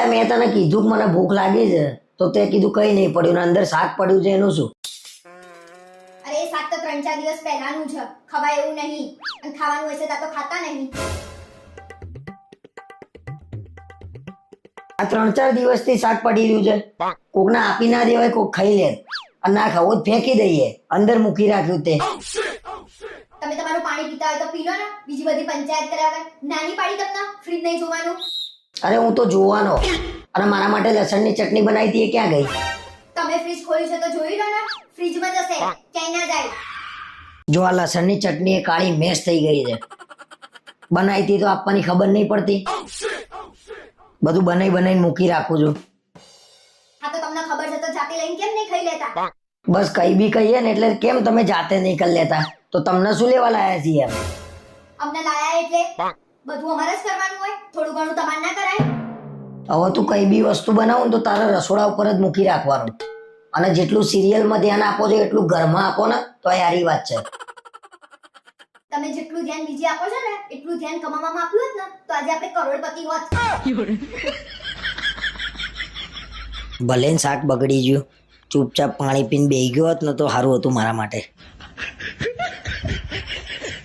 અલ્યા મેં તને કીધું કે મને ભૂખ લાગી છે તો તે કીધું કઈ નહીં પડ્યું ને અંદર શાક પડ્યું છે એનું શું? અરે એ શાક તો ત્રણ ચાર દિવસ પહેલાનું છે ખવાય એવું નહીં. અને ખાવાનું હશે તો ખાતા નહીં. આ ત્રણ ચાર દિવસથી શાક પડી રહ્યું છે. કોકને આપી ના દેવાય કોક ખાઈ લે. અને ના ખાવું જ ફેંકી દઈએ. અંદર મૂકી રાખ્યું તે. તમે તમારું પાણી પીતા હોય તો પી લો ને. બીજી બધી પંચાયત કરાવે નાની પાડી તમને ફ્રીજ નહીં જોવાનું? અરે હું તો જોવાનો. અને મારા માટે લસણની ચટણી બનાવી હતી એ ક્યાં ગઈ? તમે ફ્રીજ ખોલ્યું છે તો જોઈ લો ને. ફ્રીજમાં જશે. ક્યાંય ના જાય. જો આ લસણની ચટણી એ કાળી મેશ થઈ ગઈ છે. બનાવી હતી તો આપવાની ખબર નહીં પડતી. બધું બનાવી બનાવીને મૂકી રાખું છું. હા તો તમને ખબર છે તો જાતે લઈને કેમ નહીં ખાઈ લેતા? બસ કઈ બી કહીએ ને એટલે કેમ તમે જાતે નહીં કરી લેતા? તો તમને શું લેવા લાયા છીએ અમને લાયા એટલે બધું અમારે જ કરવાનું હોય. થોડું ઘણું તમારે ના કરાય. હવે તું કઈ બી વસ્તુ બનાવું ને તો તારા રસોડા ઉપર જ મૂકી રાખવાનું. અને જેટલું સિરિયલમાં ધ્યાન આપો છો એટલું ઘરમાં આપો ને તો યારી વાત છે. તમે જેટલું ધ્યાન બીજે આપો છો ને એટલું ધ્યાન કમાવામાં આપ્યું હોત ને તો આજે આપણે કરોડપતિ હોત. ભલે ને શાક બગડી ગયું ચૂપચાપ પાણી પીને બેહી ગયો હોત ને તો સારું હતું મારા માટે.